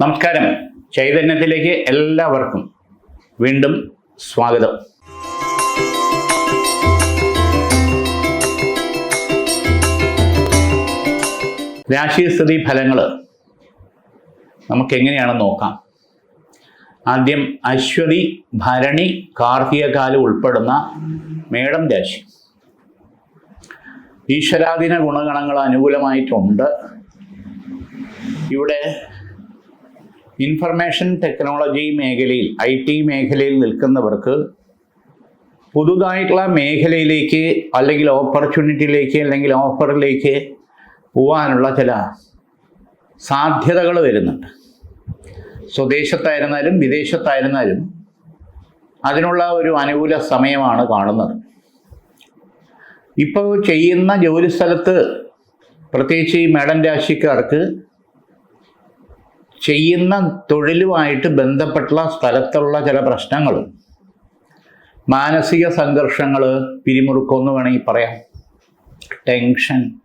നമസ്കാരം. ചൈതന്യത്തിലേക്ക് എല്ലാവർക്കും വീണ്ടും സ്വാഗതം. രാശിസ്ഥിതി ഫലങ്ങൾ നമുക്ക് എങ്ങനെയാണെന്ന് നോക്കാം. ആദ്യം അശ്വതി ഭരണി കാർത്തികകാലം ഉൾപ്പെടുന്ന മേടം രാശി. ഈശ്വരാധീന ഗുണഗണങ്ങൾ അനുകൂലമായിട്ടുണ്ട്. ഇവിടെ ഇൻഫർമേഷൻ ടെക്നോളജി മേഖലയിൽ ഐ ടി മേഖലയിൽ നിൽക്കുന്നവർക്ക് പുതുതായിട്ടുള്ള മേഖലയിലേക്ക് അല്ലെങ്കിൽ ഓപ്പർച്യൂണിറ്റിയിലേക്ക് അല്ലെങ്കിൽ ഓഫറിലേക്ക് പോകാനുള്ള ചില സാധ്യതകൾ വരുന്നുണ്ട്. സ്വദേശത്തായിരുന്നാലും വിദേശത്തായിരുന്നാലും അതിനുള്ള ഒരു അനുകൂല സമയമാണ് കാണുന്നത്. ഇപ്പോൾ ചെയ്യുന്ന ജോലി സ്ഥലത്ത് പ്രത്യേകിച്ച് ഈ മേഡം രാശിക്കാർക്ക് ചെയ്യുന്ന തൊഴിലുമായിട്ട് ബന്ധപ്പെട്ടുള്ള സ്ഥലത്തുള്ള ചില പ്രശ്നങ്ങൾ. മാനസിക സംഘർഷങ്ങൾ പിരിമുറുക്കമെന്ന് വേണമെങ്കിൽ പറയാം. ടെൻഷൻ.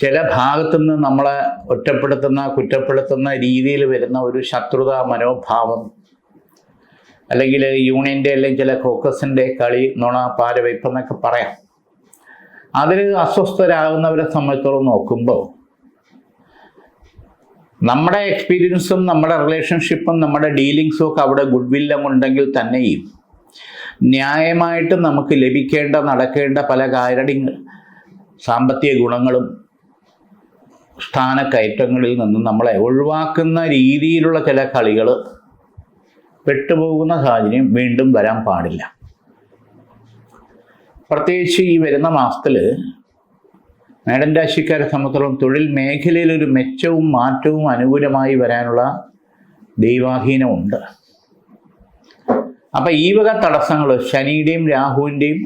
ചില ഭാഗത്തു നിന്ന് നമ്മളെ ഒറ്റപ്പെടുത്തുന്ന കുറ്റപ്പെടുത്തുന്ന രീതിയിൽ വരുന്ന ഒരു ശത്രുതാ മനോഭാവം. അല്ലെങ്കിൽ യൂണിയന്റെ അല്ലെങ്കിൽ ചില കോക്കസിന്റെ കളി നുണ പാരവയ്പ് എന്നൊക്കെ പറയാം. അതിൽ അസ്വസ്ഥരാകുന്നവരെ സംബന്ധിച്ചോളം നോക്കുമ്പോൾ നമ്മുടെ എക്സ്പീരിയൻസും നമ്മുടെ റിലേഷൻഷിപ്പും നമ്മുടെ ഡീലിങ്സും ഒക്കെ അവിടെ ഗുഡ് വില്ലും ഉണ്ടെങ്കിൽ തന്നെയും ന്യായമായിട്ട് നമുക്ക് ലഭിക്കേണ്ട നടക്കേണ്ട പല കാര്യങ്ങൾ സാമ്പത്തിക ഗുണങ്ങളും സ്ഥാനക്കയറ്റങ്ങളിൽ നിന്നും നമ്മളെ ഒഴിവാക്കുന്ന രീതിയിലുള്ള ചില കളികൾ പെട്ടുപോകുന്ന സാഹചര്യം വീണ്ടും വരാൻ പാടില്ല. പ്രത്യേകിച്ച് ഈ വരുന്ന മാസത്തിൽ മേടൻ രാശിക്കാരെ സംബന്ധിച്ചിടത്തോളം തൊഴിൽ മേഖലയിൽ ഒരു മെച്ചവും മാറ്റവും അനുകൂലമായി വരാനുള്ള ദൈവാധീനമുണ്ട്. അപ്പം ഈ വക തടസ്സങ്ങൾ ശനിയുടെയും രാഹുവിന്റെയും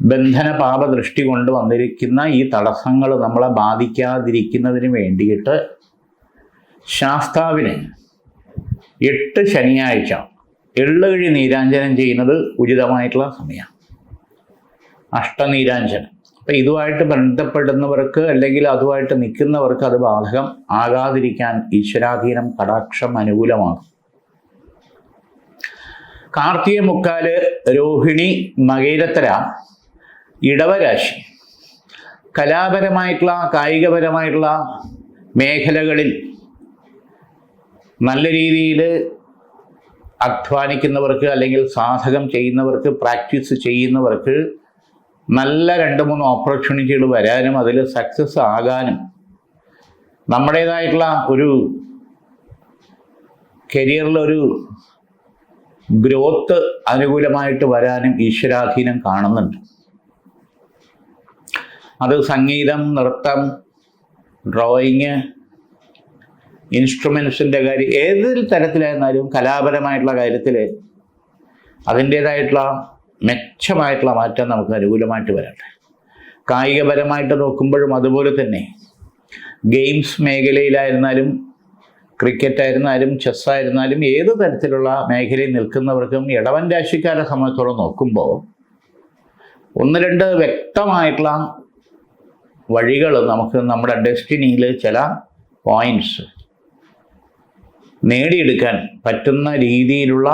ബന്ധന പാപ ദൃഷ്ടി കൊണ്ട് വന്നിരിക്കുന്ന ഈ തടസ്സങ്ങൾ നമ്മളെ ബാധിക്കാതിരിക്കുന്നതിന് വേണ്ടിയിട്ട് ശാസ്താവിന് എട്ട് ശനിയാഴ്ച എള്ളുകഴി നീരാഞ്ജനം ചെയ്യുന്നത് ഉചിതമായിട്ടുള്ള സമയമാണ് അഷ്ടനീരാഞ്ജനം അപ്പം ഇതുമായിട്ട് ബന്ധപ്പെടുന്നവർക്ക് അല്ലെങ്കിൽ അതുമായിട്ട് നിൽക്കുന്നവർക്ക് അത് ബാധകം ആകാതിരിക്കാൻ ഈശ്വരാധീനം കടാക്ഷം അനുകൂലമാകും. കാർത്തിക മുക്കാൽ രോഹിണി മകേരത്തര ഇടവരാശി. കലാപരമായിട്ടുള്ള കായികപരമായിട്ടുള്ള മേഖലകളിൽ നല്ല രീതിയിൽ അധ്വാനിക്കുന്നവർക്ക് അല്ലെങ്കിൽ സാധകം ചെയ്യുന്നവർക്ക് പ്രാക്ടീസ് ചെയ്യുന്നവർക്ക് നല്ല രണ്ട് മൂന്ന് ഓപ്പർച്യൂണിറ്റികൾ വരാനും അതിൽ സക്സസ് ആകാനും നമ്മുടേതായിട്ടുള്ള ഒരു കരിയറിലൊരു ഗ്രോത്ത് അനുകൂലമായിട്ട് വരാനും ഈശ്വരാധീനം കാണുന്നുണ്ട്. അത് സംഗീതം നൃത്തം ഡ്രോയിങ് ഇൻസ്ട്രുമെൻസിന്റെ കാര്യം ഏതൊരു തരത്തിലായിരുന്നാലും കലാപരമായിട്ടുള്ള കാര്യത്തിൽ അതിന്റേതായിട്ടുള്ള മെച്ചമായിട്ടുള്ള മാറ്റം നമുക്ക് അനുകൂലമായിട്ട് വരട്ടെ. കായികപരമായിട്ട് നോക്കുമ്പോഴും അതുപോലെ തന്നെ ഗെയിംസ് മേഖലയിലായിരുന്നാലും ക്രിക്കറ്റ് ആയിരുന്നാലും ചെസ് ആയിരുന്നാലും ഏത് തരത്തിലുള്ള മേഖലയിൽ നിൽക്കുന്നവർക്കും ഇടവൻ രാശിക്കാരെ സംബന്ധിച്ചോളം നോക്കുമ്പോൾ ഒന്ന് രണ്ട് വ്യക്തമായിട്ടുള്ള വഴികൾ നമുക്ക് നമ്മുടെ ഡെസ്റ്റിനിയിൽ ചില പോയിന്റ്സ് നേടിയെടുക്കാൻ പറ്റുന്ന രീതിയിലുള്ള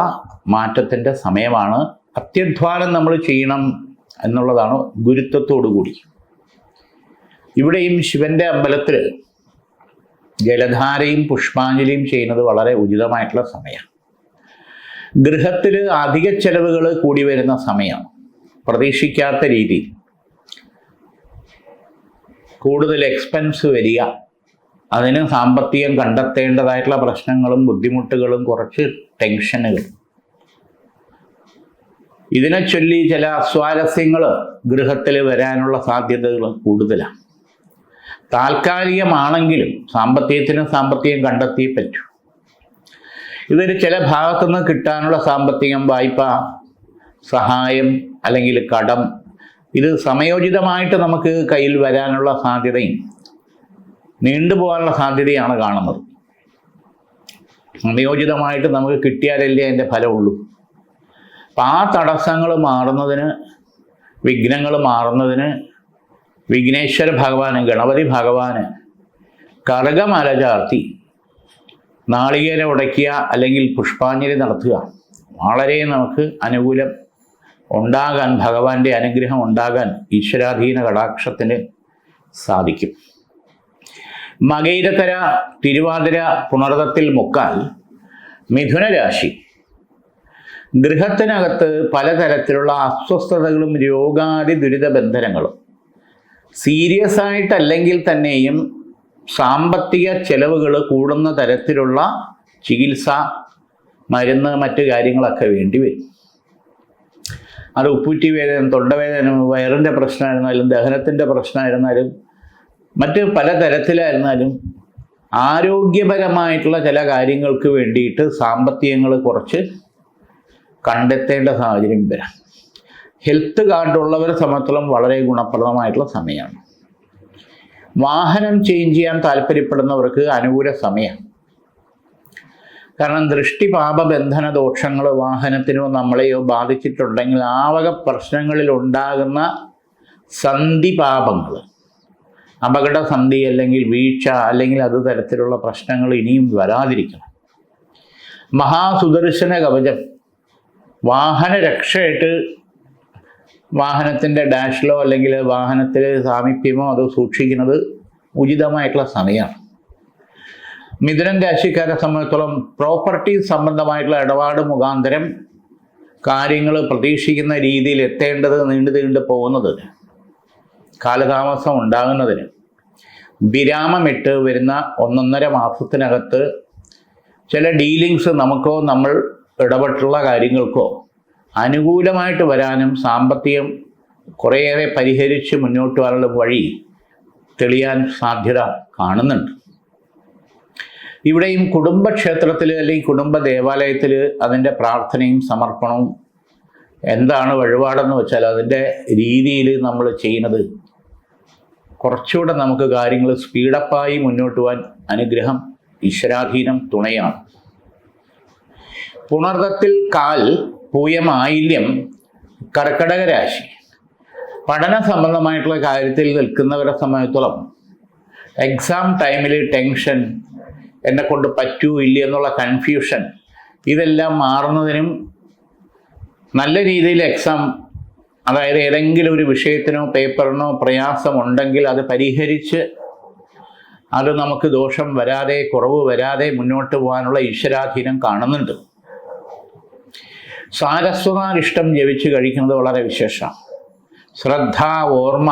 മാറ്റത്തിന്റെ സമയമാണ് അത്യധ്വാനം നമ്മൾ ചെയ്യണം എന്നുള്ളതാണ് ഗുരുത്വത്തോടു കൂടി. ഇവിടെയും ശിവന്റെ അമ്പലത്തിൽ ജലധാരയും പുഷ്പാഞ്ജലിയും ചെയ്യുന്നത് വളരെ ഉചിതമായിട്ടുള്ള സമയമാണ്. ഗൃഹത്തിൽ അധിക ചെലവുകൾ കൂടി വരുന്ന സമയമാണ്. പ്രതീക്ഷിക്കാത്ത രീതി. കൂടുതൽ എക്സ്പെൻസ് വരിക. അതിന് സാമ്പത്തികം കണ്ടെത്തേണ്ടതായിട്ടുള്ള പ്രശ്നങ്ങളും ബുദ്ധിമുട്ടുകളും കുറച്ച് ടെൻഷനുകളും ഇതിനെ ചൊല്ലി ചില അസ്വാരസ്യങ്ങൾ ഗൃഹത്തിൽ വരാനുള്ള സാധ്യതകൾ കൂടുതലാണ്. താൽക്കാലികമാണെങ്കിലും സാമ്പത്തികത്തിന് സാമ്പത്തികം കണ്ടെത്തി പറ്റൂ. ഇതൊരു ചില ഭാഗത്തു നിന്ന് കിട്ടാനുള്ള സാമ്പത്തികം വായ്പ സഹായം അല്ലെങ്കിൽ കടം ഇത് സമയോചിതമായിട്ട് നമുക്ക് കയ്യിൽ വരാനുള്ള സാധ്യതയും നീണ്ടുപോകാനുള്ള സാധ്യതയാണ് കാണുന്നത്. സമയോചിതമായിട്ട് നമുക്ക് കിട്ടിയാലല്ലേ അതിന്റെ ഫലമുള്ളൂ അപ്പം ആ തടസ്സങ്ങൾ മാറുന്നതിന് വിഘ്നങ്ങൾ മാറുന്നതിന് വിഘ്നേശ്വര ഭഗവാന് ഗണപതി ഭഗവാന് കറുകമല ചാർത്തി നാളികേരം ഉടയ്ക്കുക അല്ലെങ്കിൽ പുഷ്പാഞ്ജലി നടത്തുക. വളരെ നമുക്ക് അനുകൂലം ഉണ്ടാകാൻ ഭഗവാന്റെ അനുഗ്രഹം ഉണ്ടാകാൻ ഈശ്വരാധീന കടാക്ഷത്തിന് സാധിക്കും. മകൈരത്തര തിരുവാതിര പുണർതത്തിൽ മുക്കാൽ മിഥുന രാശി ഗൃഹത്തിനകത്ത് പലതരത്തിലുള്ള അസ്വസ്ഥതകളും രോഗാദി ദുരിത ബന്ധനങ്ങളും. സീരിയസ് ആയിട്ടല്ലെങ്കിൽ തന്നെയും സാമ്പത്തിക ചെലവുകൾ കൂടുന്ന തരത്തിലുള്ള ചികിത്സ മരുന്ന് മറ്റു കാര്യങ്ങളൊക്കെ വേണ്ടി വരും. അത് ഉപ്പൂറ്റി വേദന തൊണ്ടവേദന വയറിന്റെ പ്രശ്നമായിരുന്നാലും ദഹനത്തിന്റെ പ്രശ്നമായിരുന്നാലും മറ്റ് പലതരത്തിലായിരുന്നാലും ആരോഗ്യപരമായിട്ടുള്ള ചില കാര്യങ്ങൾക്ക് വേണ്ടിയിട്ട് സാമ്പത്തികങ്ങൾ കുറച്ച് കണ്ടെത്തേണ്ട സാഹചര്യം വരാം. ഹെൽത്ത് കാർഡുള്ളവരെ സംബന്ധിച്ചോളം വളരെ ഗുണപ്രദമായിട്ടുള്ള സമയമാണ്. വാഹനം ചേഞ്ച് ചെയ്യാൻ താല്പര്യപ്പെടുന്നവർക്ക് അനുകൂല സമയം കാരണം ദൃഷ്ടി പാപബന്ധന ദോഷങ്ങൾ വാഹനത്തിനോ നമ്മളെയോ ബാധിച്ചിട്ടുണ്ടെങ്കിൽ ആവക വക പ്രശ്നങ്ങളിൽ ഉണ്ടാകുന്ന സന്ധി പാപങ്ങൾ അപകട സന്ധി അല്ലെങ്കിൽ വീഴ്ച അല്ലെങ്കിൽ അത് തരത്തിലുള്ള പ്രശ്നങ്ങൾ ഇനിയും വരാതിരിക്കണം. മഹാസുദർശന കവചം വാഹന രക്ഷയായിട്ട് വാഹനത്തിന്റെ ഡാഷിലോ അല്ലെങ്കിൽ വാഹനത്തിൽ സാമീപ്യമോ അത് സൂക്ഷിക്കുന്നത് ഉചിതമായിട്ടുള്ള സമയമാണ്. മിഥുനം രാശിക്കാരെ സംബന്ധിച്ചോളം പ്രോപ്പർട്ടി സംബന്ധമായിട്ടുള്ള ഇടപാട് മുഖാന്തരം കാര്യങ്ങൾ പ്രതീക്ഷിക്കുന്ന രീതിയിൽ എത്തേണ്ടത് നീണ്ടു നീണ്ടു പോകുന്നതിന് കാലതാമസം ഉണ്ടാകുന്നതിന് വിരാമമിട്ട് വരുന്ന ഒന്നൊന്നര മാസത്തിനകത്ത് ചില ഡീലിങ്സ് നമുക്കോ നമ്മൾ ഇടപെട്ടുള്ള കാര്യങ്ങൾക്കോ അനുകൂലമായിട്ട് വരാനും സാമ്പത്തികം കുറേയേറെ പരിഹരിച്ച് മുന്നോട്ട് വരാനുള്ള വഴി തെളിയാൻ സാധ്യത കാണുന്നുണ്ട്. ഇവിടെയും കുടുംബക്ഷേത്രത്തിൽ അല്ലെങ്കിൽ കുടുംബ ദേവാലയത്തിൽ അതിന്റെ പ്രാർത്ഥനയും സമർപ്പണവും എന്താണ് വഴിപാടെന്ന് വെച്ചാൽ അതിന്റെ രീതിയിൽ നമ്മൾ ചെയ്യുന്നത് കുറച്ചുകൂടെ നമുക്ക് കാര്യങ്ങൾ സ്പീഡപ്പായി മുന്നോട്ട് പോകാൻ അനുഗ്രഹം ഈശ്വരാധീനം തുണയാണ്. പുണർദത്തിൽ കാൽ പൂയമായില്യം കർക്കടക രാശി. പഠന സംബന്ധമായിട്ടുള്ള കാര്യത്തിൽ നിൽക്കുന്നവരെ സമയത്തോളം എക്സാം ടൈമിൽ ടെൻഷൻ എന്നെ കൊണ്ട് പറ്റൂ ഇല്ല എന്നുള്ള കൺഫ്യൂഷൻ ഇതെല്ലാം മാറുന്നതിനും നല്ല രീതിയിൽ എക്സാം അതായത് ഏതെങ്കിലും ഒരു വിഷയത്തിനോ പേപ്പറിനോ പ്രയാസമുണ്ടെങ്കിൽ അത് പരിഹരിച്ച് അത് നമുക്ക് ദോഷം വരാതെ കുറവ് വരാതെ മുന്നോട്ട് പോകാനുള്ള ഈശ്വരാധീനം കാണുന്നുണ്ട്. സാരസ്വതാരിഷ്ടം ജപിച്ച് കഴിക്കുന്നത് വളരെ വിശേഷമാണ്. ശ്രദ്ധ ഓർമ്മ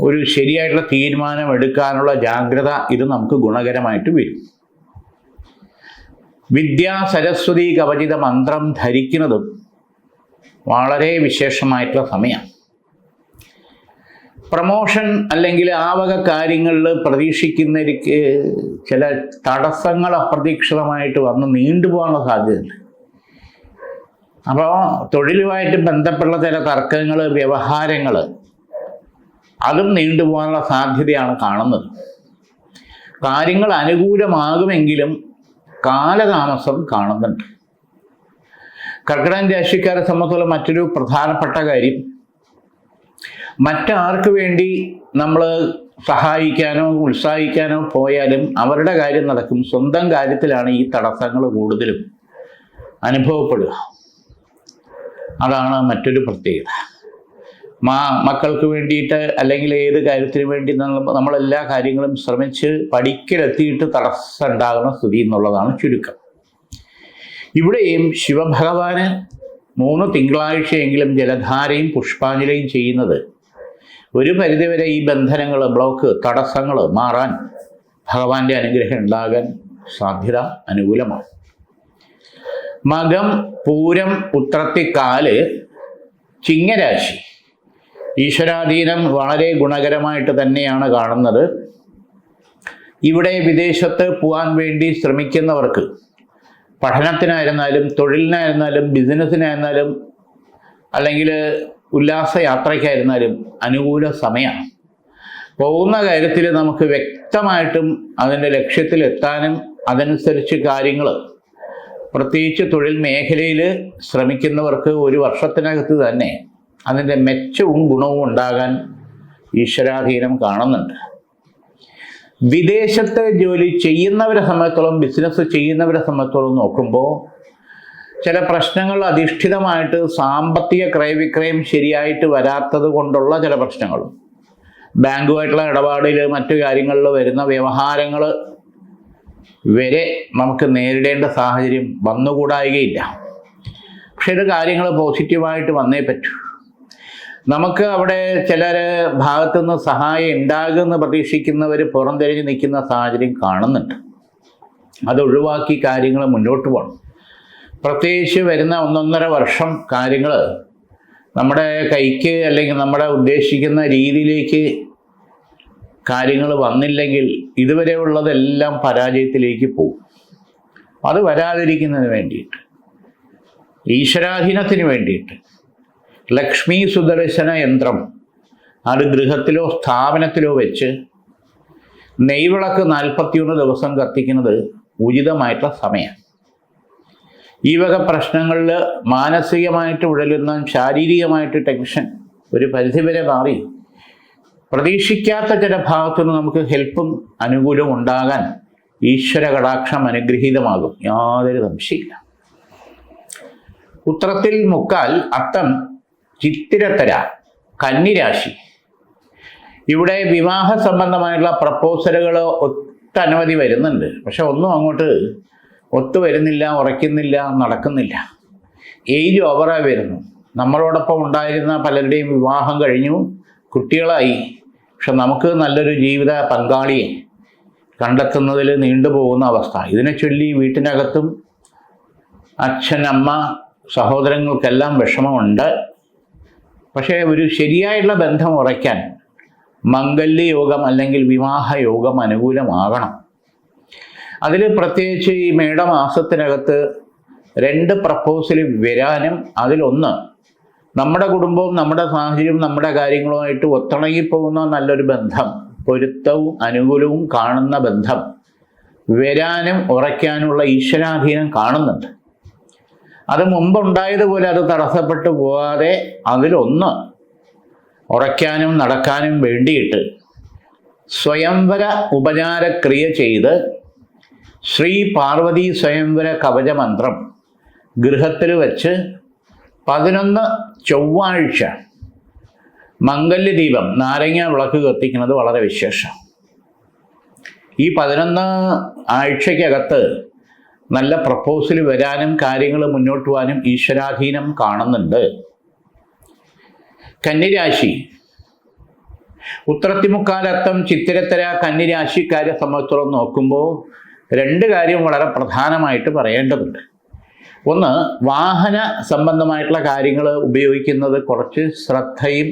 ഒരു ശരിയായിട്ടുള്ള തീരുമാനം എടുക്കാനുള്ള ജാഗ്രത ഇത് നമുക്ക് ഗുണകരമായിട്ട് വരും. വിദ്യാ സരസ്വതി കവചിത മന്ത്രം ധരിക്കുന്നതും വളരെ വിശേഷമായിട്ടുള്ള സമയമാണ്. പ്രമോഷൻ അല്ലെങ്കിൽ ആ വക കാര്യങ്ങളിൽ പ്രതീക്ഷിക്കുന്നവർക്ക് ചില തടസ്സങ്ങൾ അപ്രതീക്ഷിതമായിട്ട് വന്ന് നീണ്ടുപോകാനുള്ള സാധ്യതയുണ്ട്. അപ്പോൾ തൊഴിലുമായിട്ട് ബന്ധപ്പെട്ട ചില തർക്കങ്ങൾ വ്യവഹാരങ്ങൾ അതും നീണ്ടുപോകാനുള്ള സാധ്യതയാണ് കാണുന്നത്. കാര്യങ്ങൾ അനുകൂലമാകുമെങ്കിലും കാലതാമസം കാണുന്നുണ്ട്. കർക്കിടകൻ രാശിക്കാരെ സംബന്ധിച്ചുള്ള മറ്റൊരു പ്രധാനപ്പെട്ട കാര്യം മറ്റാർക്ക് വേണ്ടി നമ്മൾ സഹായിക്കാനോ ഉത്സാഹിക്കാനോ പോയാലും അവരുടെ കാര്യം നടക്കും. സ്വന്തം കാര്യത്തിലാണ് ഈ തടസ്സങ്ങൾ കൂടുതലും അനുഭവപ്പെടുക. അതാണ് മറ്റൊരു പ്രത്യേകത. മാ മക്കൾക്ക് വേണ്ടിയിട്ട് അല്ലെങ്കിൽ ഏത് കാര്യത്തിന് വേണ്ടി നമ്മൾ നമ്മളെല്ലാ കാര്യങ്ങളും ശ്രമിച്ച് പഠിക്കലെത്തിയിട്ട് തടസ്സം ഉണ്ടാകുന്ന സ്ഥിതി എന്നുള്ളതാണ് ചുരുക്കം. ഇവിടെയും ശിവഭഗവാന് മൂന്ന് തിങ്കളാഴ്ചയെങ്കിലും ജലധാരയും പുഷ്പാഞ്ജലിയും ചെയ്യുന്നത് ഒരു പരിധിവരെ ഈ ബന്ധനങ്ങൾ ബ്ലോക്ക് തടസ്സങ്ങൾ മാറാൻ ഭഗവാന്റെ അനുഗ്രഹം ഉണ്ടാകാൻ സാധ്യത അനുകൂലമാണ്. മകം പൂരം ഉത്രത്തിക്കാൽ ചിങ്ങരാശി. ഈശ്വരാധീനം വളരെ ഗുണകരമായിട്ട് തന്നെയാണ് കാണുന്നത്. ഇവിടെ വിദേശത്ത് പോകാൻ വേണ്ടി ശ്രമിക്കുന്നവർക്ക് പഠനത്തിനായിരുന്നാലും തൊഴിലിനായിരുന്നാലും ബിസിനസ്സിനായിരുന്നാലും അല്ലെങ്കിൽ ഉല്ലാസ യാത്രയ്ക്കായിരുന്നാലും അനുകൂല സമയമാണ്. പോകുന്ന കാര്യത്തിൽ നമുക്ക് വ്യക്തമായിട്ടും അതിന്റെ ലക്ഷ്യത്തിലെത്താനും അതനുസരിച്ച് കാര്യങ്ങൾ പ്രത്യേകിച്ച് തൊഴിൽ മേഖലയിൽ ശ്രമിക്കുന്നവർക്ക് ഒരു വർഷത്തിനകത്ത് തന്നെ അതിന്റെ മെച്ചവും ഗുണവും ഉണ്ടാകാൻ ഈശ്വരാധീനം കാണുന്നുണ്ട്. വിദേശത്തെ ജോലി ചെയ്യുന്നവരെ സംബന്ധിച്ചോളം ബിസിനസ് ചെയ്യുന്നവരെ സംബന്ധിച്ചോളം നോക്കുമ്പോൾ ചില പ്രശ്നങ്ങൾ അധിഷ്ഠിതമായിട്ട് സാമ്പത്തിക ക്രയവിക്രയം ശരിയായിട്ട് വരാത്തത് കൊണ്ടുള്ള ചില പ്രശ്നങ്ങളും. ബാങ്കുമായിട്ടുള്ള ഇടപാടിൽ മറ്റു കാര്യങ്ങളിൽ വരുന്ന വ്യവഹാരങ്ങൾ വരെ നമുക്ക് നേരിടേണ്ട സാഹചര്യം വന്നുകൂടായികയില്ല. പക്ഷേ ഇത് കാര്യങ്ങൾ പോസിറ്റീവായിട്ട് വന്നേ പറ്റൂ. നമുക്ക് അവിടെ ചിലർ ഭാഗത്തുനിന്ന് സഹായം ഉണ്ടാകുമെന്ന് പ്രതീക്ഷിക്കുന്നവർ പുറംതിരിഞ്ഞ് നിൽക്കുന്ന സാഹചര്യം കാണുന്നുണ്ട്. അത് ഒഴിവാക്കി കാര്യങ്ങൾ മുന്നോട്ട് പോകണം. പ്രത്യേകിച്ച് വരുന്ന ഒന്നൊന്നര വർഷം കാര്യങ്ങൾ നമ്മുടെ കൈക്ക് അല്ലെങ്കിൽ നമ്മുടെ ഉദ്ദേശിക്കുന്ന രീതിയിലേക്ക് കാര്യങ്ങൾ വന്നില്ലെങ്കിൽ ഇതുവരെ ഉള്ളതെല്ലാം പരാജയത്തിലേക്ക് പോകും. അത് വരാതിരിക്കുന്നതിന് വേണ്ടിയിട്ട് ഈശ്വരാധീനത്തിന് വേണ്ടിയിട്ട്. ലക്ഷ്മി സുദർശന യന്ത്രം അത് ഗൃഹത്തിലോ സ്ഥാപനത്തിലോ വെച്ച് നെയ്വിളക്ക് നാൽപ്പത്തിയൊന്ന് ദിവസം കത്തിക്കുന്നത് ഉചിതമായിട്ടുള്ള സമയം ഈ വക പ്രശ്നങ്ങളിൽ മാനസികമായിട്ട് ഉഴലുന്ന ശാരീരികമായിട്ട് ടെൻഷൻ ഒരു പരിധിവരെ മാറി. പ്രതീക്ഷിക്കാത്ത ചില ഭാഗത്തു നിന്ന് നമുക്ക് ഹെൽപ്പും അനുകൂലവും ഉണ്ടാകാൻ ഈശ്വര കടാക്ഷം അനുഗ്രഹീതമാകും. യാതൊരു സംശയമില്ല ഉത്രത്തിൽ മുക്കാൽ അത്തം ചിത്തിരത്തര കന്നിരാശി. ഇവിടെ വിവാഹ സംബന്ധമായിട്ടുള്ള പ്രപ്പോസലുകൾ ഒട്ടനവധി വരുന്നുണ്ട്. പക്ഷെ ഒന്നും അങ്ങോട്ട് ഒത്തു വരുന്നില്ല ഉറയ്ക്കുന്നില്ല നടക്കുന്നില്ല. ഏജ് ഓവറായി വരുന്നു. നമ്മളോടൊപ്പം ഉണ്ടായിരുന്ന പലരുടെയും വിവാഹം കഴിഞ്ഞു. കുട്ടികളായി. പക്ഷെ നമുക്ക് നല്ലൊരു ജീവിത പങ്കാളിയെ കണ്ടെത്തുന്നതിൽ നീണ്ടുപോകുന്ന അവസ്ഥ. ഇതിനെ ചൊല്ലി വീട്ടിനകത്തും അച്ഛൻ അമ്മ സഹോദരങ്ങൾക്കെല്ലാം വിഷമമുണ്ട്. പക്ഷേ ഒരു ശരിയായിട്ടുള്ള ബന്ധം ഉറയ്ക്കാൻ മംഗല്യ യോഗം അല്ലെങ്കിൽ വിവാഹ യോഗം അനുകൂലമാകണം. അതിൽ പ്രത്യേകിച്ച് ഈ മേടമാസത്തിനകത്ത് രണ്ട് പ്രപ്പോസൽ വരാനും അതിലൊന്ന് നമ്മുടെ കുടുംബവും നമ്മുടെ സാഹചര്യവും നമ്മുടെ കാര്യങ്ങളുമായിട്ട് ഒത്തിണങ്ങിപ്പോകുന്ന നല്ലൊരു ബന്ധം. പൊരുത്തവും അനുകൂലവും കാണുന്ന ബന്ധം. വരാനും ഉറയ്ക്കാനുള്ള ഈശ്വരാധീനം കാണുന്നുണ്ട്. അത് മുമ്പുണ്ടായതുപോലെ അത് തടസ്സപ്പെട്ടു പോകാതെ അതിലൊന്ന് ഉറയ്ക്കാനും നടക്കാനും വേണ്ടിയിട്ട് സ്വയംവര ഉപചാരക്രിയ ചെയ്ത് ശ്രീ പാർവതി സ്വയംവര കവചമന്ത്രം ഗൃഹത്തിൽ വച്ച് പതിനൊന്ന് ചൊവ്വാഴ്ച മംഗല്യദീപം നാരങ്ങ വിളക്ക് കത്തിക്കുന്നത് വളരെ വിശേഷം. ഈ പതിനൊന്ന് ആഴ്ചയ്ക്കകത്ത് നല്ല പ്രപ്പോസൽ വരാനും കാര്യങ്ങൾ മുന്നോട്ട് പോകാനും ഈശ്വരാധീനം കാണുന്നുണ്ട്. കന്നിരാശി. ഉത്രത്തിമുക്കാലത്തം ചിത്തിരത്തര കന്നിരാശിക്കാരെ സംബന്ധിച്ചിടത്തോളം നോക്കുമ്പോൾ രണ്ട് കാര്യം വളരെ പ്രധാനമായിട്ട് പറയേണ്ടതുണ്ട്. ഒന്ന് വാഹന സംബന്ധമായിട്ടുള്ള കാര്യങ്ങൾ ഉപയോഗിക്കുന്നത് കുറച്ച് ശ്രദ്ധയും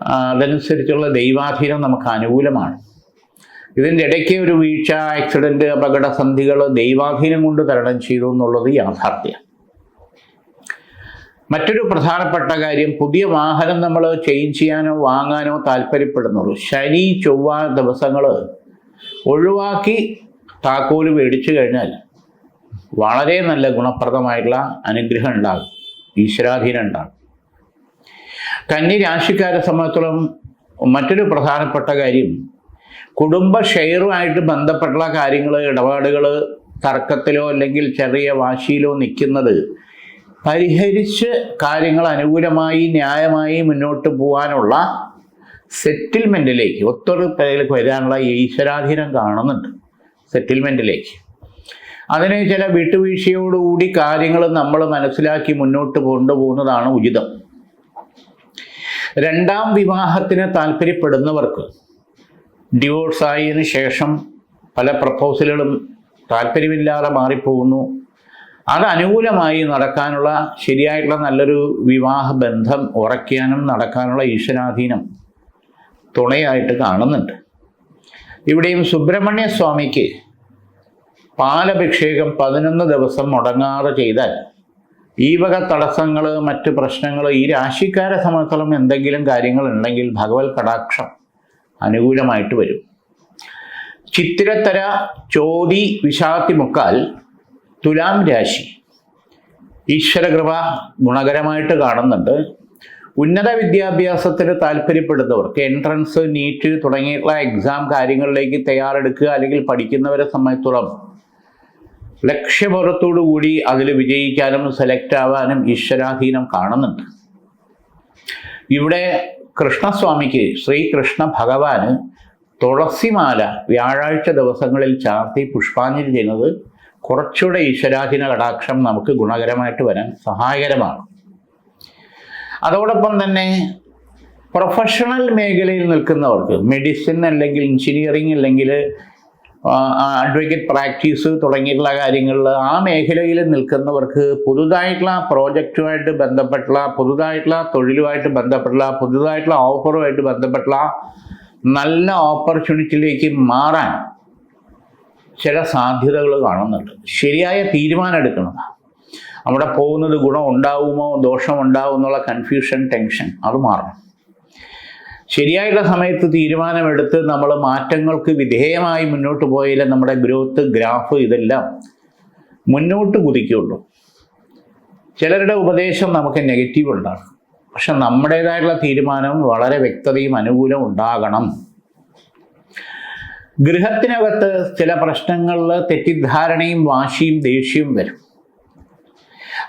അതനുസരിച്ചുള്ള ദൈവാധീനം നമുക്ക് അനുകൂലമാണ്. ഇതിന്റെ ഇടയ്ക്ക് ഒരു വീഴ്ച ആക്സിഡന്റ് അപകടസന്ധികൾ ദൈവാധീനം കൊണ്ട് തരണം ചെയ്തു എന്നുള്ളത് യാഥാർത്ഥ്യം. മറ്റൊരു പ്രധാനപ്പെട്ട കാര്യം പുതിയ വാഹനം നമ്മൾ ചേഞ്ച് ചെയ്യാനോ വാങ്ങാനോ താല്പര്യപ്പെടുന്നുള്ളൂ. ശനി ചൊവ്വ ദിവസങ്ങൾ ഒഴിവാക്കി താക്കോൽ മേടിച്ചു കഴിഞ്ഞാൽ വളരെ നല്ല ഗുണപ്രദമായിട്ടുള്ള അനുഗ്രഹം ഉണ്ടാകും. ഈശ്വരാധീനം ഉണ്ടാകും കന്നി രാശിക്കാരെ സംബന്ധിച്ചോളം മറ്റൊരു പ്രധാനപ്പെട്ട കാര്യം കുടുംബ ഷെയറുമായിട്ട് ബന്ധപ്പെട്ടുള്ള കാര്യങ്ങൾ ഇടപാടുകൾ തർക്കത്തിലോ അല്ലെങ്കിൽ ചെറിയ വാശിയിലോ നിൽക്കുന്നത് പരിഹരിച്ച് കാര്യങ്ങൾ അനുകൂലമായി ന്യായമായി മുന്നോട്ട് പോകാനുള്ള സെറ്റിൽമെന്റിലേക്ക് ഒത്തൊരു പേരിൽ വരാനുള്ള ഈശ്വരാധീനം കാണുന്നുണ്ട്. സെറ്റിൽമെന്റിലേക്ക് അതിന് ചില വിട്ടുവീഴ്ചയോടുകൂടി കാര്യങ്ങൾ നമ്മൾ മനസ്സിലാക്കി മുന്നോട്ട് കൊണ്ടുപോകുന്നതാണ് ഉചിതം. രണ്ടാം വിവാഹത്തിന് താല്പര്യപ്പെടുന്നവർക്ക് ഡിവോഴ്സ് ആയതിനു ശേഷം പല പ്രപ്പോസലുകളും താല്പര്യമില്ലാതെ മാറിപ്പോകുന്നു. അത് അനുകൂലമായി നടക്കാനുള്ള ശരിയായിട്ടുള്ള നല്ലൊരു വിവാഹ ബന്ധം ഉറയ്ക്കാനും നടക്കാനുള്ള ഈശ്വരാധീനം തുണയായിട്ട് കാണുന്നുണ്ട്. ഇവിടെയും സുബ്രഹ്മണ്യ സ്വാമിക്ക് പാലഭിഷേകം പതിനൊന്ന് ദിവസം മുടങ്ങാതെ ചെയ്താൽ ഈ വക തടസ്സങ്ങൾ മറ്റ് പ്രശ്നങ്ങൾ ഈ രാശിക്കാരെ സംബന്ധിച്ചോളം എന്തെങ്കിലും കാര്യങ്ങൾ ഉണ്ടെങ്കിൽ ഭഗവത് കടാക്ഷം അനുകൂലമായിട്ട് വരും. ചിത്തിരത്തര ചോതി വിഷാത്തി മുക്കാൽ തുലാം രാശി. ഈശ്വരകൃപ ഗുണകരമായിട്ട് കാണുന്നുണ്ട്. ഉന്നത വിദ്യാഭ്യാസത്തിന് താല്പര്യപ്പെടുന്നവർക്ക് എൻട്രൻസ് നീറ്റ് തുടങ്ങിയിട്ടുള്ള എക്സാം കാര്യങ്ങളിലേക്ക് തയ്യാറെടുക്കുക അല്ലെങ്കിൽ പഠിക്കുന്നവരെ സംബന്ധിച്ചോളം ലക്ഷ്യബോധത്തോടു കൂടി അതിൽ വിജയിക്കാനും സെലക്ട് ആവാനും ഈശ്വരാധീനം കാണുന്നുണ്ട്. ഇവിടെ കൃഷ്ണസ്വാമിക്ക് ശ്രീകൃഷ്ണ ഭഗവാന് തുളസിമാല വ്യാഴാഴ്ച ദിവസങ്ങളിൽ ചാർത്തി പുഷ്പാഞ്ജലി ചെയ്യുന്നത് കുറച്ചുകൂടെ ഈശ്വരാധീന കടാക്ഷം നമുക്ക് ഗുണകരമായിട്ട് വരാൻ സഹായകരമാണ്. അതോടൊപ്പം തന്നെ പ്രൊഫഷണൽ മേഖലയിൽ നിൽക്കുന്നവർക്ക് മെഡിസിൻ അല്ലെങ്കിൽ എഞ്ചിനീയറിംഗ് അല്ലെങ്കിൽ അഡ്വക്കേറ്റ് പ്രാക്ടീസ് തുടങ്ങിയിട്ടുള്ള കാര്യങ്ങളിൽ ആ മേഖലയിൽ നിൽക്കുന്നവർക്ക് പുതുതായിട്ടുള്ള പ്രോജക്റ്റുമായിട്ട് ബന്ധപ്പെട്ടുള്ള പുതുതായിട്ടുള്ള തൊഴിലുമായിട്ട് ബന്ധപ്പെട്ടുള്ള പുതുതായിട്ടുള്ള ഓഫറുമായിട്ട് ബന്ധപ്പെട്ടുള്ള നല്ല ഓപ്പർച്യൂണിറ്റിയിലേക്ക് മാറാൻ ചില സാധ്യതകൾ കാണുന്നുണ്ട്. ശരിയായ തീരുമാനം എടുക്കണം. അവിടെ പോകുന്നത് ഗുണം ഉണ്ടാവുമോ ദോഷം കൺഫ്യൂഷൻ ടെൻഷൻ അത് മാറണം. ശരിയായിട്ടുള്ള സമയത്ത് തീരുമാനമെടുത്ത് നമ്മൾ മാറ്റങ്ങൾക്ക് വിധേയമായി മുന്നോട്ട് പോയാലേ നമ്മുടെ ഗ്രോത്ത് ഗ്രാഫ് ഇതെല്ലാം മുന്നോട്ട് കുതിക്കുള്ളൂ ചിലരുടെ ഉപദേശം നമുക്ക് നെഗറ്റീവ് ഉണ്ടാകും. പക്ഷെ നമ്മുടേതായിട്ടുള്ള തീരുമാനം വളരെ വ്യക്തതയും അനുകൂലം ഉണ്ടാകണം. ഗൃഹത്തിനകത്ത് ചില പ്രശ്നങ്ങളിൽ തെറ്റിദ്ധാരണയും വാശിയും ദേഷ്യവും വരും.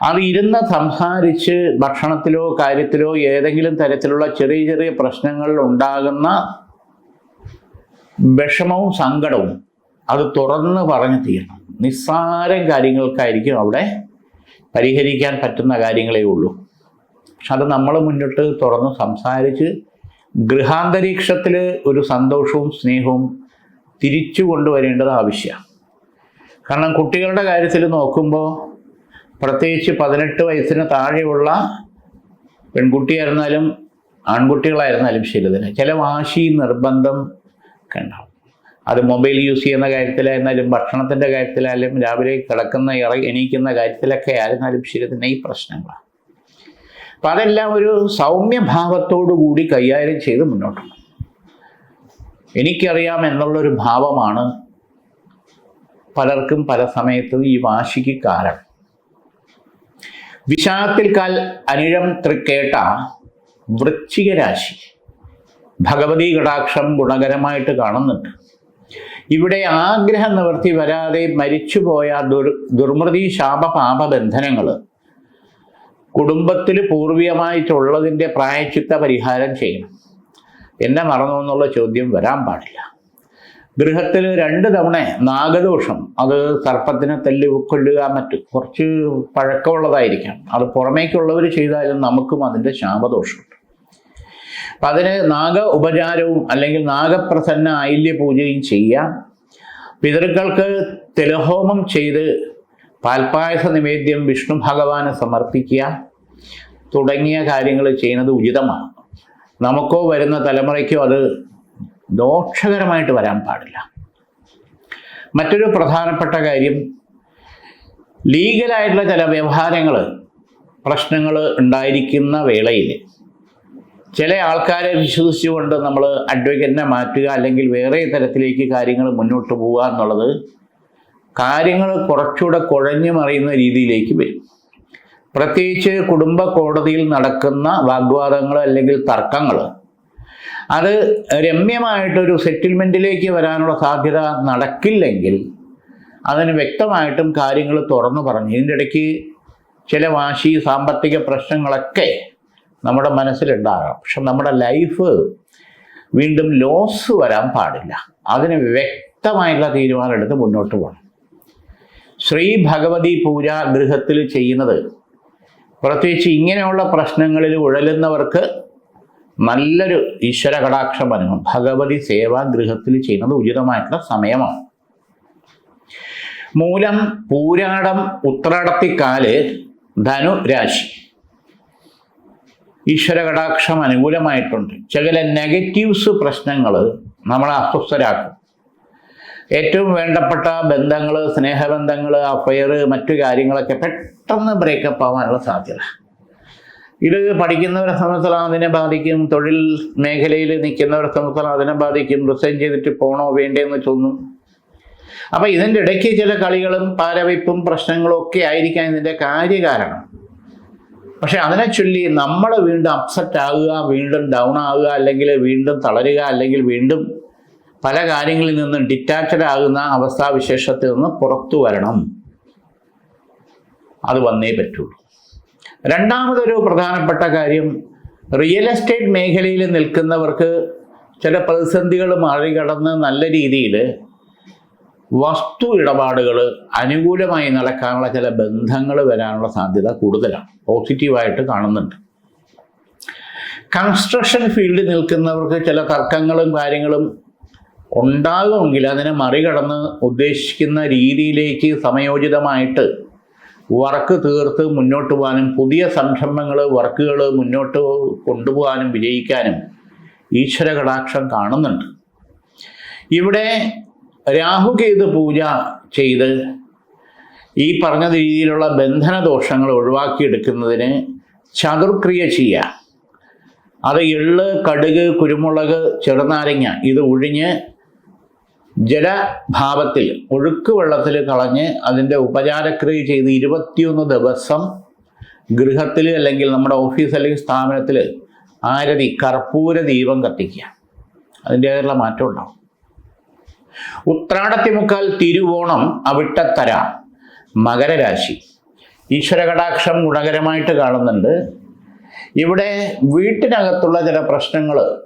അത് ഇരുന്ന് സംസാരിച്ച് ഭക്ഷണത്തിലോ കാര്യത്തിലോ ഏതെങ്കിലും തരത്തിലുള്ള ചെറിയ ചെറിയ പ്രശ്നങ്ങൾ ഉണ്ടാകുന്ന വിഷമവും സങ്കടവും അത് തുറന്ന് പറഞ്ഞു തീരണം. നിസ്സാരം കാര്യങ്ങൾക്കായിരിക്കും അവിടെ പരിഹരിക്കാൻ പറ്റുന്ന കാര്യങ്ങളേ ഉള്ളൂ. പക്ഷെ അത് നമ്മൾ മുന്നിട്ട് തുറന്ന് സംസാരിച്ച് ഗൃഹാന്തരീക്ഷത്തിൽ ഒരു സന്തോഷവും സ്നേഹവും തിരിച്ചു കൊണ്ടുവരേണ്ടത് ആവശ്യമാണ്. കാരണം കുട്ടികളുടെ കാര്യത്തിൽ നോക്കുമ്പോൾ പ്രത്യേകിച്ച് പതിനെട്ട് വയസ്സിന് താഴെയുള്ള പെൺകുട്ടിയായിരുന്നാലും ആൺകുട്ടികളായിരുന്നാലും ശരി തന്നെ. ചില വാശി നിർബന്ധം കണ്ടാവും. അത് മൊബൈൽ യൂസ് ചെയ്യുന്ന കാര്യത്തിലായിരുന്നാലും ഭക്ഷണത്തിന്റെ കാര്യത്തിലായാലും രാവിലെ കിടക്കുന്ന ഇറ എണീക്കുന്ന കാര്യത്തിലൊക്കെ ആയിരുന്നാലും ശരി തന്നെ ഈ പ്രശ്നങ്ങളാണ്. അപ്പം അതെല്ലാം ഒരു സൗമ്യഭാവത്തോടു കൂടി കൈകാര്യം ചെയ്ത് മുന്നോട്ട് എനിക്കറിയാം എന്നുള്ളൊരു ഭാവമാണ് പലർക്കും പല സമയത്തും ഈ വാശിക്ക് കാരണം. വിശാഖത്തിൽ കാൽ അനിഴം തൃക്കേട്ട വൃശ്ചിക രാശി ഭഗവതി കടാക്ഷം ഗുണകരമായിട്ട് കാണുന്നുണ്ട്. ഇവിടെ ആഗ്രഹ നിവൃത്തി വരാതെ മരിച്ചുപോയ ദുർ ദുർമൃതി ശാപ പാപബന്ധനങ്ങൾ കുടുംബത്തിൽ പൂർവീയമായിട്ടുള്ളതിന്റെ പ്രായച്ചിത്ത പരിഹാരം ചെയ്യണം. എന്നെ മറന്നു എന്നുള്ള ചോദ്യം വരാൻ പാടില്ല. ഗൃഹത്തിൽ രണ്ട് തവണ നാഗദോഷം. അത് സർപ്പത്തിനെ തല്ലി കൊല്ലുക മറ്റു കുറച്ച് പഴക്കമുള്ളതായിരിക്കാം. അത് പുറമേക്കുള്ളവർ ചെയ്താലും നമുക്കും അതിന്റെ ശാപദോഷമുണ്ട് അപ്പം അതിന് നാഗ ഉപചാരവും അല്ലെങ്കിൽ നാഗപ്രസന്ന ആയില്യ പൂജയും ചെയ്യാം. പിതൃക്കൾക്ക് തിലഹോമം ചെയ്ത് പാൽപ്പായസ നിവേദ്യം വിഷ്ണു ഭഗവാന് സമർപ്പിക്കുക. തുടങ്ങിയ കാര്യങ്ങൾ ചെയ്യുന്നത് ഉചിതമാണ്. നമുക്കോ വരുന്ന തലമുറയ്ക്കോ അത് ദോഷകരമായിട്ട് വരാൻ പാടില്ല. മറ്റൊരു പ്രധാനപ്പെട്ട കാര്യം ലീഗലായിട്ടുള്ള ചില വ്യവഹാരങ്ങൾ പ്രശ്നങ്ങൾ ഉണ്ടായിരിക്കുന്ന വേളയിൽ ചില ആൾക്കാരെ വിശ്വസിച്ചുകൊണ്ട് നമ്മൾ അഡ്വക്കേറ്റിനെ മാറ്റുക അല്ലെങ്കിൽ വേറെ തരത്തിലേക്ക് കാര്യങ്ങൾ മുന്നോട്ട് പോവുക എന്നുള്ളത് കാര്യങ്ങൾ കുറച്ചുകൂടെ കുഴഞ്ഞു മറിയുന്ന രീതിയിലേക്ക് വരും. പ്രത്യേകിച്ച് കുടുംബ കോടതിയിൽ നടക്കുന്ന വാഗ്വാദങ്ങൾ അല്ലെങ്കിൽ തർക്കങ്ങൾ അത് രമ്യമായിട്ടൊരു സെറ്റിൽമെന്റിലേക്ക് വരാനുള്ള സാധ്യത നടക്കില്ലെങ്കിൽ അതിന് വ്യക്തമായിട്ടും കാര്യങ്ങൾ തുറന്നു പറഞ്ഞു. ഇതിന്റെ ഇടയ്ക്ക് ചില വാശി സാമ്പത്തിക പ്രശ്നങ്ങളൊക്കെ നമ്മുടെ മനസ്സിലുണ്ടാകാം. പക്ഷെ നമ്മുടെ ലൈഫ് വീണ്ടും ലോസ് വരാൻ പാടില്ല. അതിന് വ്യക്തമായിട്ടുള്ള തീരുമാനം എടുത്ത് മുന്നോട്ട് പോകണം. ശ്രീ ഭഗവതി പൂജ ഗൃഹത്തിൽ ചെയ്യുന്നത് പ്രത്യേകിച്ച് ഇങ്ങനെയുള്ള പ്രശ്നങ്ങളിൽ ഉഴലുന്നവർക്ക് നല്ലൊരു ഈശ്വര കടാക്ഷം പറയുന്നു ഭഗവതി സേവാഗൃഹത്തിൽ ചെയ്യുന്നത് ഉചിതമായിട്ടുള്ള സമയമാണ്. മൂലം പൂരാടം ഉത്രാടത്തിക്കാൽ ധനു രാശി. ഈശ്വര കടാക്ഷം അനുകൂലമായിട്ടുണ്ട്. ചില നെഗറ്റീവ്സ് പ്രശ്നങ്ങൾ നമ്മളെ അസ്വസ്ഥരാക്കും. ഏറ്റവും വേണ്ടപ്പെട്ട ബന്ധങ്ങൾ സ്നേഹബന്ധങ്ങൾ അഫയർ മറ്റു കാര്യങ്ങളൊക്കെ പെട്ടെന്ന് ബ്രേക്കപ്പ് ആവാനുള്ള സാധ്യത. ഇത് പഠിക്കുന്നവരെ സംബന്ധിച്ചിടത്തോളം അതിനെ ബാധിക്കും. തൊഴിൽ മേഖലയിൽ നിൽക്കുന്നവരെ സംബന്ധിച്ചിടത്തോളം അതിനെ ബാധിക്കും. റിസൈൻ ചെയ്തിട്ട് പോകണോ വേണ്ടേന്ന് തോന്നും. അപ്പം ഇതിന്റെ ഇടയ്ക്ക് ചില കളികളും പാരവയ്പ്പും പ്രശ്നങ്ങളും ഒക്കെ ആയിരിക്കാം ഇതിന്റെ കാര്യകാരണം. പക്ഷെ അതിനെ ചൊല്ലി നമ്മൾ വീണ്ടും അപ്സെറ്റ് ആകുക വീണ്ടും ഡൗൺ ആകുക അല്ലെങ്കിൽ വീണ്ടും തളരുക അല്ലെങ്കിൽ വീണ്ടും പല കാര്യങ്ങളിൽ നിന്നും ഡിറ്റാച്ചഡ് ആകുന്ന അവസ്ഥാവിശേഷത്തിൽ നിന്ന് പുറത്തു വരണം. അത് വന്നേ പറ്റുള്ളൂ. രണ്ടാമതൊരു പ്രധാനപ്പെട്ട കാര്യം റിയൽ എസ്റ്റേറ്റ് മേഖലയിൽ നിൽക്കുന്നവർക്ക് ചില പ്രതിസന്ധികൾ മറികടന്ന് നല്ല രീതിയിൽ വസ്തു ഇടപാടുകൾ അനുകൂലമായി നടക്കാനുള്ള ചില ബന്ധങ്ങൾ വരാനുള്ള സാധ്യത കൂടുതലാണ്. പോസിറ്റീവായിട്ട് കാണുന്നുണ്ട്. കൺസ്ട്രക്ഷൻ ഫീൽഡിൽ നിൽക്കുന്നവർക്ക് ചില തർക്കങ്ങളും കാര്യങ്ങളും ഉണ്ടാകുമെങ്കിൽ അതിനെ മറികടന്ന് ഉദ്ദേശിക്കുന്ന രീതിയിലേക്ക് സമയോചിതമായിട്ട് വർക്ക് തീർത്ത് മുന്നോട്ട് പോകാനും പുതിയ സംരംഭങ്ങൾ വർക്കുകൾ മുന്നോട്ട് കൊണ്ടുപോകാനും വിജയിക്കാനും ഈശ്വര കടാക്ഷം കാണുന്നുണ്ട്. ഇവിടെ രാഹുകേതു പൂജ ചെയ്ത് ഈ പറഞ്ഞ രീതിയിലുള്ള ബന്ധന ദോഷങ്ങൾ ഒഴിവാക്കിയെടുക്കുന്നതിന് ചതുർക്രിയ ചെയ്യുക. അത് എള്ള് കടുക് കുരുമുളക് ചെറുനാരങ്ങ ഇത് ഒഴിഞ്ഞ് ജലഭാവത്തിൽ ഒഴുക്ക് വെള്ളത്തിൽ കളഞ്ഞ് അതിന്റെ ഉപചാരക്രിയ ചെയ്ത് ഇരുപത്തിയൊന്ന് ദിവസം ഗൃഹത്തിൽ അല്ലെങ്കിൽ നമ്മുടെ ഓഫീസ് അല്ലെങ്കിൽ സ്ഥാപനത്തിൽ ആരതി കർപ്പൂര ദീപം കത്തിക്കുക. അതിന്റേതായിട്ടുള്ള മാറ്റം ഉണ്ടാവും. ഉത്രാടത്തിമുക്കാൽ തിരുവോണം അവിട്ടത്തര മകരരാശി. ഈശ്വര കടാക്ഷം ഗുണകരമായിട്ട് കാണുന്നുണ്ട്. ഇവിടെ വീട്ടിനകത്തുള്ള ചില പ്രശ്നങ്ങൾ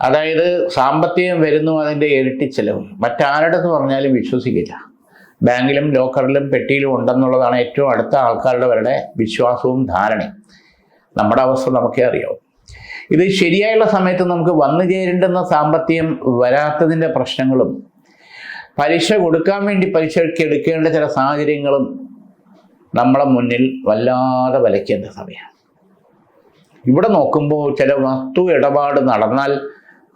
അതായത് സാമ്പത്തികം വരുന്നു അതിന്റെ ഇരട്ടി ചെലവ്. മറ്റാരുടെന്ന് പറഞ്ഞാലും വിശ്വസിക്കില്ല. ബാങ്കിലും ലോക്കറിലും പെട്ടിയിലും ഉണ്ടെന്നുള്ളതാണ് ഏറ്റവും അടുത്ത ആൾക്കാരുടെ വിശ്വാസവും ധാരണയും. നമ്മുടെ അവസ്ഥ നമുക്കേ അറിയാവും. ഇത് ശരിയായുള്ള സമയത്ത് നമുക്ക് വന്നു ചേരേണ്ടുന്ന സാമ്പത്തികം വരാത്തതിന്റെ പ്രശ്നങ്ങളും പലിശ കൊടുക്കാൻ വേണ്ടി പലിശയ്ക്ക് എടുക്കേണ്ട ചില സാഹചര്യങ്ങളും നമ്മളെ മുന്നിൽ വല്ലാതെ വലയ്ക്കേണ്ട സമയമാണ്. ഇവിടെ നോക്കുമ്പോൾ ചില വസ്തു ഇടപാട് നടന്നാൽ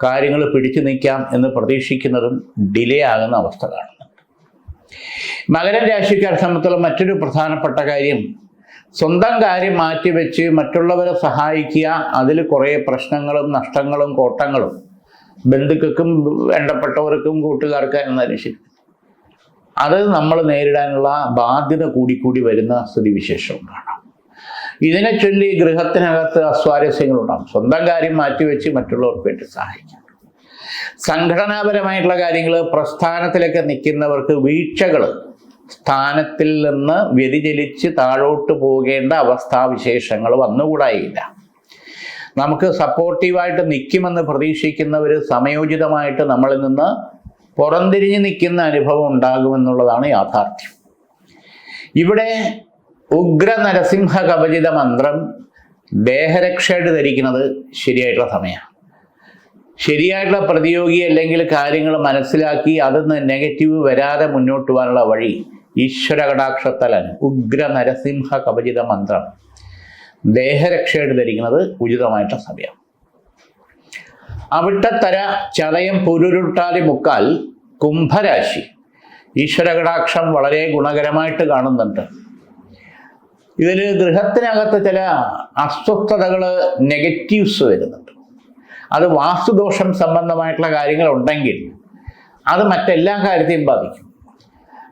കാര്യങ്ങൾ പിടിച്ചു നിൽക്കാം എന്ന് പ്രതീക്ഷിക്കുന്നതും ഡിലേ ആകുന്ന അവസ്ഥ കാണുന്നുണ്ട് മകരം രാശിക്കാരെ സംബന്ധിച്ചുള്ള മറ്റൊരു പ്രധാനപ്പെട്ട കാര്യം സ്വന്തം കാര്യം മാറ്റിവെച്ച് മറ്റുള്ളവരെ സഹായിക്കുക അതിൽ കുറേ പ്രശ്നങ്ങളും നഷ്ടങ്ങളും കോട്ടങ്ങളും ബന്ധുക്കൾക്കും വേണ്ടപ്പെട്ടവർക്കും കൂട്ടുകാർക്കും എന്നാലും ശരി അത് നമ്മൾ നേരിടാനുള്ള ബാധ്യത കൂടിക്കൂടി വരുന്ന സ്ഥിതിവിശേഷം കാണാം. ഇതിനെ ചൊല്ലി ഗൃഹത്തിനകത്ത് അസ്വാരസ്യങ്ങളുണ്ടാകും. സ്വന്തം കാര്യം മാറ്റിവെച്ച് മറ്റുള്ളവർക്ക് വേണ്ടി സഹായിക്കാം. സംഘടനാപരമായിട്ടുള്ള കാര്യങ്ങൾ പ്രസ്ഥാനത്തിലേക്ക് നിൽക്കുന്നവർക്ക് വീഴ്ചകൾ സ്ഥാനത്തിൽ നിന്ന് വ്യതിചലിച്ച് താഴോട്ട് പോകേണ്ട അവസ്ഥാവിശേഷങ്ങൾ വന്നുകൂടായില്ല. നമുക്ക് സപ്പോർട്ടീവായിട്ട് നിൽക്കുമെന്ന് പ്രതീക്ഷിക്കുന്നവർ സമയോചിതമായിട്ട് നമ്മളിൽ നിന്ന് പുറംതിരിഞ്ഞ് നിൽക്കുന്ന അനുഭവം ഉണ്ടാകുമെന്നുള്ളതാണ് യാഥാർത്ഥ്യം. ഇവിടെ ഉഗ്ര നരസിംഹ കവചിത മന്ത്രം ദേഹരക്ഷയായിട്ട് ധരിക്കുന്നത് ശരിയായിട്ടുള്ള സമയമാണ്. ശരിയായിട്ടുള്ള പ്രതിയോഗി അല്ലെങ്കിൽ കാര്യങ്ങൾ മനസ്സിലാക്കി അതിന്ന് നെഗറ്റീവ് വരാതെ മുന്നോട്ട് പോകാനുള്ള വഴി ഈശ്വര കടാക്ഷത്തലൻ ഉഗ്ര നരസിംഹ കവചിത മന്ത്രം ദേഹരക്ഷയായിട്ട് ധരിക്കുന്നത് ഉചിതമായിട്ടുള്ള സമയം അവിട്ടത്തര ചതയം പുരുരുട്ടാതി മുക്കാൽ കുംഭരാശി ഈശ്വര കടാക്ഷം വളരെ ഗുണകരമായിട്ട് കാണുന്നുണ്ട്. ഇതിൽ ഗൃഹത്തിനകത്ത് ചില അസ്വസ്ഥതകൾ നെഗറ്റീവ്സ് വരുന്നുണ്ട്. അത് വാസ്തുദോഷം സംബന്ധമായിട്ടുള്ള കാര്യങ്ങൾ ഉണ്ടെങ്കിൽ അത് മറ്റെല്ലാ കാര്യത്തെയും ബാധിക്കും.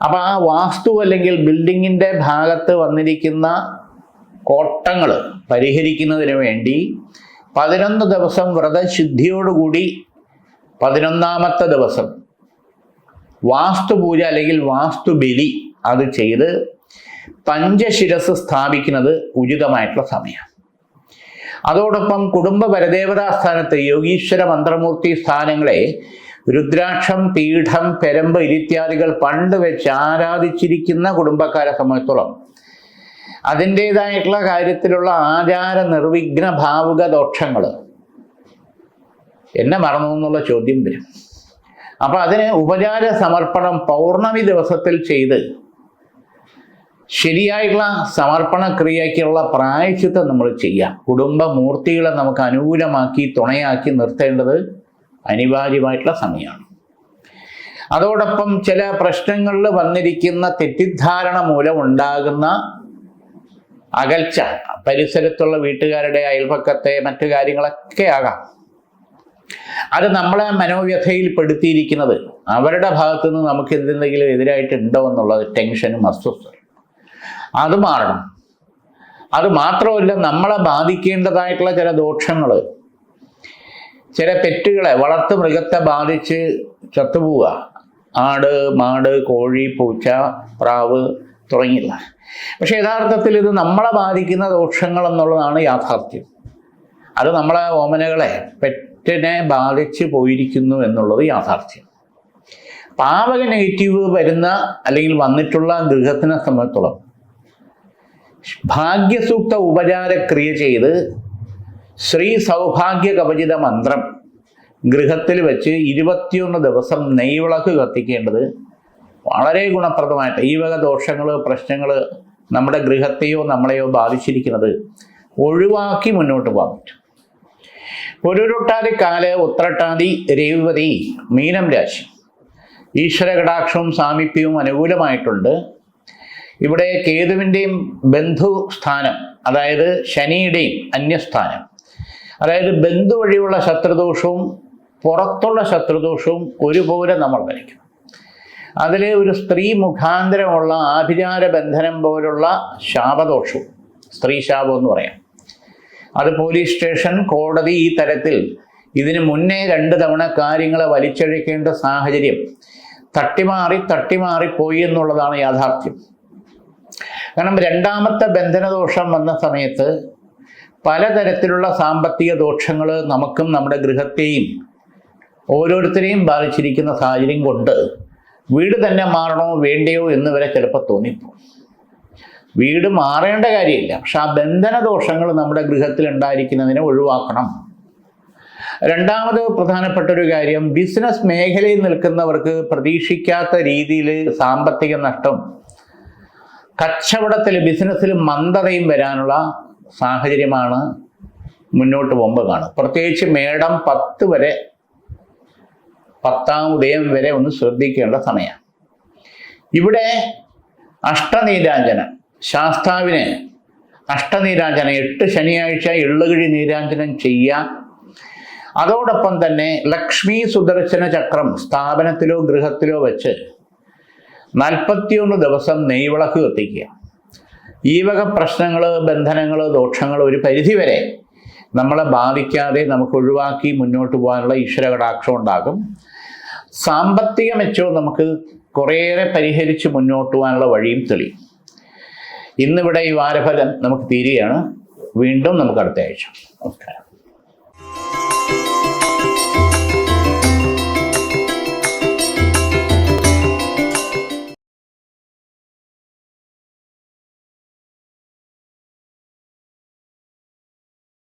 അപ്പോൾ ആ വാസ്തു അല്ലെങ്കിൽ ബിൽഡിങ്ങിന്റെ ഭാഗത്ത് വന്നിരിക്കുന്ന കോട്ടങ്ങൾ പരിഹരിക്കുന്നതിന് വേണ്ടി പതിനൊന്ന് ദിവസം വ്രതശുദ്ധിയോടുകൂടി പതിനൊന്നാമത്തെ ദിവസം വാസ്തുപൂജ അല്ലെങ്കിൽ വാസ്തുബലി അത് ചെയ്ത് പഞ്ചശിരസ് സ്ഥാപിക്കുന്നത് ഉചിതമായിട്ടുള്ള സമയമാണ് അതോടൊപ്പം കുടുംബ പരദേവതാ സ്ഥാനത്ത് യോഗീശ്വര മന്ത്രമൂർത്തി സ്ഥാനങ്ങളെ രുദ്രാക്ഷം പീഠം പെരമ്പ് ഇരിത്യാദികൾ പണ്ട് വെച്ച് ആരാധിച്ചിരിക്കുന്ന കുടുംബക്കാരെ സംബന്ധിച്ചോളം അതിന്റെതായിട്ടുള്ള കാര്യത്തിലുള്ള ആചാര നിർവിഘ്ന ഭാവുക ദോഷങ്ങൾ. എന്നെ മറന്നു എന്നുള്ള ചോദ്യം വരും. അപ്പൊ അതിന് ഉപചാര സമർപ്പണം പൗർണമി ദിവസത്തിൽ ചെയ്ത് ശരിയായിട്ടുള്ള സമർപ്പണ ക്രിയയ്ക്കുള്ള പ്രായച്ചിത്തം നമ്മൾ ചെയ്യാം. കുടുംബ മൂർത്തികളെ നമുക്ക് അനുകൂലമാക്കി തുണയാക്കി നിർത്തേണ്ടത് അനിവാര്യമായിട്ടുള്ള സമയമാണ്. അതോടൊപ്പം ചില പ്രശ്നങ്ങളിൽ വന്നിരിക്കുന്ന തെറ്റിദ്ധാരണ മൂലം ഉണ്ടാകുന്ന അകൽച്ച പരിസരത്തുള്ള വീട്ടുകാരുടെ അയൽപക്കത്തെ മറ്റു കാര്യങ്ങളൊക്കെ ആകാം. അത് നമ്മളെ മനോവ്യഥയിൽ പെടുത്തിയിരിക്കുന്നത് അവരുടെ ഭാഗത്തുനിന്ന് നമുക്ക് എന്തെങ്കിലും എതിരായിട്ടുണ്ടോ എന്നുള്ളത് ടെൻഷനും അസ്വസ്ഥതയും. അത് മാറണം. അത് മാത്രമല്ല നമ്മളെ ബാധിക്കേണ്ടതായിട്ടുള്ള ചില ദോഷങ്ങൾ ചില പെറ്റുകളെ വളർത്തു മൃഗത്തെ ബാധിച്ച് ചത്തുപോവുക. ആട് മാട് കോഴി പൂച്ച പ്രാവ് തുടങ്ങിയില്ല പക്ഷെ യഥാർത്ഥത്തിൽ ഇത് നമ്മളെ ബാധിക്കുന്ന ദോഷങ്ങൾ എന്നുള്ളതാണ് യാഥാർത്ഥ്യം. അത് നമ്മളെ ഓമനകളെ പെറ്റിനെ ബാധിച്ച് പോയിരിക്കുന്നു എന്നുള്ളത് യാഥാർത്ഥ്യം. പാവക നെഗറ്റീവ് വരുന്ന അല്ലെങ്കിൽ വന്നിട്ടുള്ള ഗൃഹത്തിനെ സംബന്ധിച്ചോളം ഭാഗ്യസൂക്ത ഉപചാരക്രിയ ചെയ്ത് ശ്രീ സൗഭാഗ്യ കവചിത മന്ത്രം ഗൃഹത്തിൽ വെച്ച് ഇരുപത്തിയൊന്ന് ദിവസം നെയ്വിളക്ക് കത്തിക്കേണ്ടത് വളരെ ഗുണപ്രദമായിട്ട് ഈ വക ദോഷങ്ങൾ പ്രശ്നങ്ങൾ നമ്മുടെ ഗൃഹത്തെയോ നമ്മളെയോ ബാധിച്ചിരിക്കുന്നത് ഒഴിവാക്കി മുന്നോട്ട് പോകാൻ പറ്റും. പൊരുരുട്ടാതി കാൽ ഉത്രട്ടാതി രേവതി മീനം രാശി. ഈശ്വര കടാക്ഷവും സാമീപ്യവും അനുകൂലമായിട്ടുണ്ട്. ഇവിടെ കേതുവിന്റെയും ബന്ധു സ്ഥാനം അതായത് ശനിയുടെയും അന്യസ്ഥാനം. അതായത് ബന്ധു വഴിയുള്ള ശത്രുദോഷവും പുറത്തുള്ള ശത്രുദോഷവും ഒരുപോലെ നമ്മൾ ഭരിക്കണം. അതിലെ ഒരു സ്ത്രീ മുഖാന്തരമുള്ള ആഭിചാര ബന്ധനം പോലുള്ള ശാപദോഷവും സ്ത്രീ ശാപം എന്ന് പറയാം. അത് പോലീസ് സ്റ്റേഷൻ കോടതി ഈ തരത്തിൽ ഇതിന് മുന്നേ രണ്ട് തവണ കാര്യങ്ങളെ വലിച്ചഴിക്കേണ്ട സാഹചര്യം തട്ടിമാറി തട്ടിമാറി പോയി എന്നുള്ളതാണ് യാഥാർത്ഥ്യം. കാരണം രണ്ടാമത്തെ ബന്ധനദോഷം വന്ന സമയത്ത് പലതരത്തിലുള്ള സാമ്പത്തിക ദോഷങ്ങൾ നമുക്കും നമ്മുടെ ഗൃഹത്തെയും ഓരോരുത്തരെയും ബാധിച്ചിരിക്കുന്ന സാഹചര്യം കൊണ്ട് വീട് തന്നെ മാറണോ വേണ്ടയോ എന്ന് വരെ ചിലപ്പോൾ തോന്നിപ്പോകും. വീട് മാറേണ്ട കാര്യമില്ല. പക്ഷെ ആ ബന്ധന ദോഷങ്ങൾ നമ്മുടെ ഗൃഹത്തിൽ ഉണ്ടായിരിക്കുന്നതിനെ ഒഴിവാക്കണം. രണ്ടാമത് പ്രധാനപ്പെട്ട ഒരു കാര്യം ബിസിനസ് മേഖലയിൽ നിൽക്കുന്നവർക്ക് പ്രതീക്ഷിക്കാത്ത രീതിയിൽ സാമ്പത്തിക നഷ്ടം കച്ചവടത്തിൽ ബിസിനസ്സിൽ മന്ദതയും വരാനുള്ള സാഹചര്യമാണ് മുന്നോട്ട് പോകുമ്പോൾ കാണും പ്രത്യേകിച്ച് മേടം പത്ത് വരെ പത്താം ഉദയം വരെ ഒന്ന് ശ്രദ്ധിക്കേണ്ട സമയമാണ്. ഇവിടെ അഷ്ടനീരാഞ്ജനം ശാസ്താവിന് അഷ്ടനീരാഞ്ജനം എട്ട് ശനിയാഴ്ച എള്ളുകിഴി നീരാഞ്ജനം ചെയ്യാം അതോടൊപ്പം തന്നെ ലക്ഷ്മി സുദർശന ചക്രം സ്ഥാപനത്തിലോ ഗൃഹത്തിലോ വെച്ച് നാൽപ്പത്തിയൊന്ന് ദിവസം നെയ്വിളക്ക് കത്തിക്കുക. ഈ വക പ്രശ്നങ്ങൾ ബന്ധനങ്ങൾ ദോഷങ്ങൾ ഒരു പരിധിവരെ നമ്മളെ ബാധിക്കാതെ നമുക്ക് ഒഴിവാക്കി മുന്നോട്ട് പോകാനുള്ള ഈശ്വര കടാക്ഷം ഉണ്ടാകും. സാമ്പത്തിക മെച്ചവും നമുക്ക് കുറേയേറെ പരിഹരിച്ച് മുന്നോട്ട് പോകാനുള്ള വഴിയും തെളിയും. ഇന്നിവിടെ ഈ വാരഫലം നമുക്ക് തീരുകയാണ്. വീണ്ടും നമുക്ക് അടുത്ത ആഴ്ച. നമസ്കാരം.